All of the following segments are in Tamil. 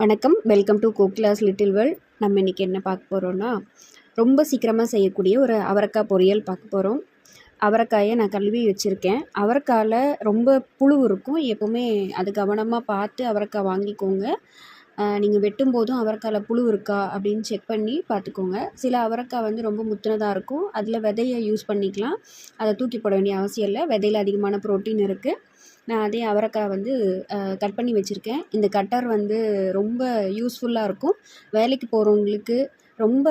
வணக்கம். Welcome to cook class little world நம்ம இன்றைக்கி என்ன பார்க்க போகிறோன்னா ரொம்ப சீக்கிரமாக செய்யக்கூடிய ஒரு அவரைக்காய் பொரியல் பார்க்க போகிறோம் அவரைக்காயை நான் கழுவி வச்சுருக்கேன். அவரைக்காயில் ரொம்ப புழு இருக்கும். எப்போவுமே அது கவனமாக பார்த்து அவரைக்காய் வாங்கிக்கோங்க. நீங்கள் வெட்டும் போதும் அவரைக்காயில் புழு இருக்கா அப்படின்னு செக் பண்ணி பார்த்துக்கோங்க. சில அவரைக்காய் வந்து ரொம்ப முத்தினதாக இருக்கும். அதில் விதையை யூஸ் பண்ணிக்கலாம். அதை தூக்கி போட வேண்டிய அவசியம் இல்லை. விதையில் அதிகமான ப்ரோட்டீன் இருக்குது நான் அதே அவரைக்காய் வந்து கட் பண்ணி வச்சுருக்கேன். இந்த கட்டர் வந்து ரொம்ப யூஸ்ஃபுல்லாக இருக்கும். வேலைக்கு போகிறவங்களுக்கு ரொம்ப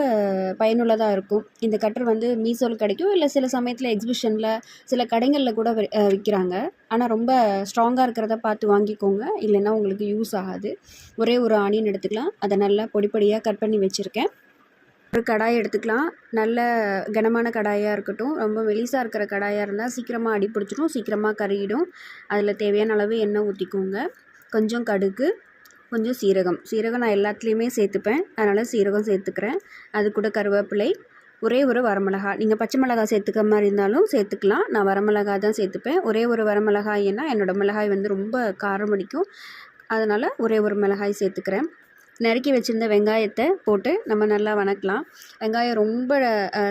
பயனுள்ளதாக இருக்கும். இந்த கட்டர் வந்து மீசோவில் கிடைக்கும். இல்லை சில சமயத்தில் எக்ஸிபிஷனில் சில கடைகளில் கூட விற்கிறாங்க ஆனால் ரொம்ப ஸ்ட்ராங்காக இருக்கிறத பார்த்து வாங்கிக்கோங்க. இல்லைன்னா உங்களுக்கு யூஸ் ஆகாது. ஒரே ஒரு ஆனியன் எடுத்துக்கலாம். அதை நல்லா பொடி பொடியாக கட் பண்ணி வச்சுருக்கேன். ஒரு கடாய் எடுத்துக்கலாம். நல்ல கனமான கடாயாக இருக்கட்டும். ரொம்ப மெலிசாக இருக்கிற கடாயாக இருந்தால் சீக்கிரமாக அடி பிடிச்சிடும் சீக்கிரமாக கருகிடும். அதில் தேவையான அளவு எண்ணெய் ஊற்றிக்கோங்க கொஞ்சம் கடுகு. கொஞ்சம் சீரகம். சீரகம் நான் எல்லாத்துலேயுமே சேர்த்துப்பேன். அதனால் சீரகம் சேர்த்துக்கிறேன். அது கூட கருவேப்பிலை ஒரே ஒரு வரமிளகா நீங்கள் பச்சை மிளகாய் சேர்த்துக்க மாதிரி இருந்தாலும் சேர்த்துக்கலாம். நான் வரமிளகா தான் சேர்த்துப்பேன். ஒரே ஒரு வரமிளகாய் ஏன்னா என்னோடய மிளகாய் வந்து ரொம்ப காரம் அடிக்கும். அதனால் ஒரே ஒரு மிளகாய் சேர்த்துக்கிறேன். நறுக்கி வச்சுருந்த வெங்காயத்தை போட்டு நம்ம நல்லா வணக்கலாம். வெங்காயம் ரொம்ப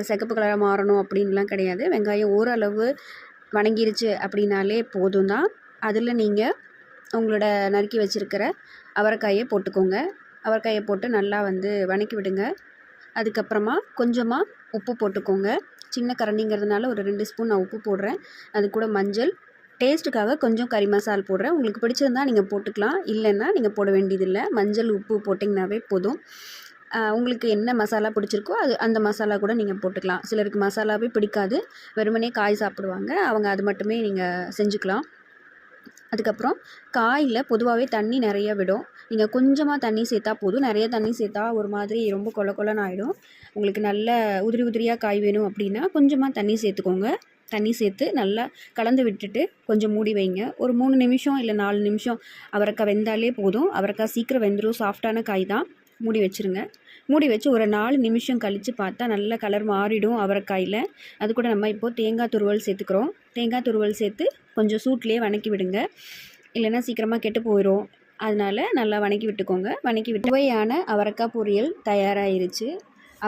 சிகப்பு கலராக மாறணும் அப்படின்லாம் கிடையாது. வெங்காயம் ஓரளவு வணங்கிருச்சு அப்படின்னாலே போதும் தான் அதில் நீங்கள் உங்களோட நறுக்கி வச்சுருக்கிற அவரைக்காயை போட்டுக்கோங்க. அவரைக்காயை போட்டு நல்லா வந்து வணக்கி விடுங்க. அதுக்கப்புறமா கொஞ்சமாக உப்பு போட்டுக்கோங்க. சின்ன கரண்டிங்கிறதுனால ஒரு ரெண்டு ஸ்பூன் நான் உப்பு போடுறேன். அது கூட மஞ்சள். டேஸ்ட்டுக்காக கொஞ்சம் கறி மசால் போடுறேன். உங்களுக்கு பிடிச்சிருந்தா நீங்கள் போட்டுக்கலாம். இல்லைன்னா நீங்கள் போட வேண்டியதில்லை. மஞ்சள் உப்பு போட்டிங்கனாவே போதும். உங்களுக்கு என்ன மசாலா பிடிச்சிருக்கோ அது அந்த மசாலா கூட நீங்கள் போட்டுக்கலாம். சிலருக்கு மசாலாவே பிடிக்காது. வெறுமனே காய் சாப்பிடுவாங்க. அவங்க அது மட்டுமே நீங்கள் செஞ்சுக்கலாம். அதுக்கப்புறம் காயில் பொதுவாகவே தண்ணி நிறைய விடும். நீங்கள் கொஞ்சமாக தண்ணி சேர்த்தா போதும். நிறைய தண்ணி சேர்த்தா ஒரு மாதிரி ரொம்ப கொல கொலன்னு ஆகிடும் உங்களுக்கு நல்ல உதிரி உதிரியாக காய் வேணும் அப்படின்னா கொஞ்சமாக தண்ணி சேர்த்துக்கோங்க. தண்ணி சேர்த்து நல்லா கலந்து விட்டுட்டு கொஞ்சம் மூடி வைங்க. ஒரு மூணு நிமிஷம் இல்லை நாலு நிமிஷம் அவரைக்காய் வெந்தாலே போதும். அவரைக்காய் சீக்கிரம் வெந்துடும் சாஃப்டான காய் தான். மூடி வச்சுருங்க. மூடி வச்சு ஒரு நாலு நிமிஷம் கழித்து பார்த்தா நல்ல கலர் மாறிடும் அவரைக்காயில். அது கூட நம்ம இப்போது தேங்காய் துருவல் சேர்த்துக்கிறோம். தேங்காய் துருவல் சேர்த்து கொஞ்சம் சூட்லேயே வணக்கி விடுங்க. இல்லைன்னா சீக்கிரமாக கெட்டு போயிடும் அதனால் நல்லா வணக்கி விட்டுக்கோங்க. வணக்கி விட்டு சுவையான அவரைக்காய் பொரியல் தயாராகிருச்சு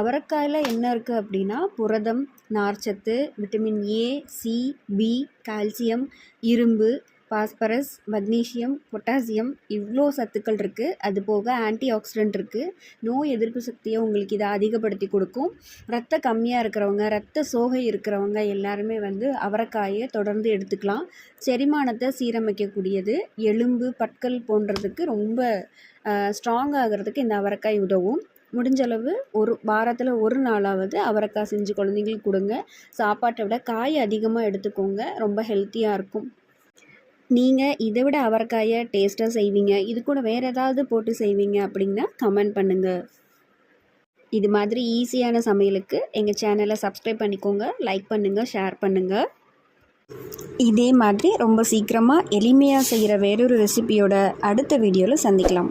அவரைக்காயில் என்ன இருக்குது அப்படின்னா புரதம் நார்ச்சத்து vitamin A C B calcium இரும்பு பாஸ்பரஸ் மக்னீஷியம் பொட்டாசியம் இவ்வளோ சத்துக்கள் இருக்குது அது போக ஆன்டி ஆக்சிடென்ட் இருக்குது நோய் எதிர்ப்பு சக்தியை உங்களுக்கு இதை அதிகப்படுத்தி கொடுக்கும். ரத்த கம்மியாக இருக்கிறவங்க ரத்த சோகை இருக்கிறவங்க எல்லாருமே வந்து அவரைக்காயை தொடர்ந்து எடுத்துக்கலாம். செரிமானத்தை சீரமைக்கக்கூடியது எலும்பு பற்கள் போன்றதுக்கு ரொம்ப ஸ்ட்ராங் ஆகிறதுக்கு இந்த அவரைக்காய் உதவும். முடிஞ்சளவு ஒரு வாரத்தில் ஒரு நாளாவது அவரைக்காய் செஞ்சு குழந்தைங்களுக்கு கொடுங்க. சாப்பாட்டை விட காய் அதிகமாக எடுத்துக்கோங்க. ரொம்ப ஹெல்த்தியாக இருக்கும். நீங்கள் இதை விட அவரைக்காயை டேஸ்ட்டாக செய்வீங்க. இது கூட வேறு ஏதாவது போட்டு செய்வீங்க அப்படின்னா கமெண்ட் பண்ணுங்கள் இது மாதிரி ஈஸியான சமையலுக்கு எங்கள் சேனலை சப்ஸ்கிரைப் பண்ணிக்கோங்க லைக் பண்ணுங்கள் ஷேர் பண்ணுங்கள் இதே மாதிரி ரொம்ப சீக்கிரமாக எளிமையாக செய்கிற வேறொரு ரெசிபியோட அடுத்த வீடியோவில் சந்திக்கலாம்.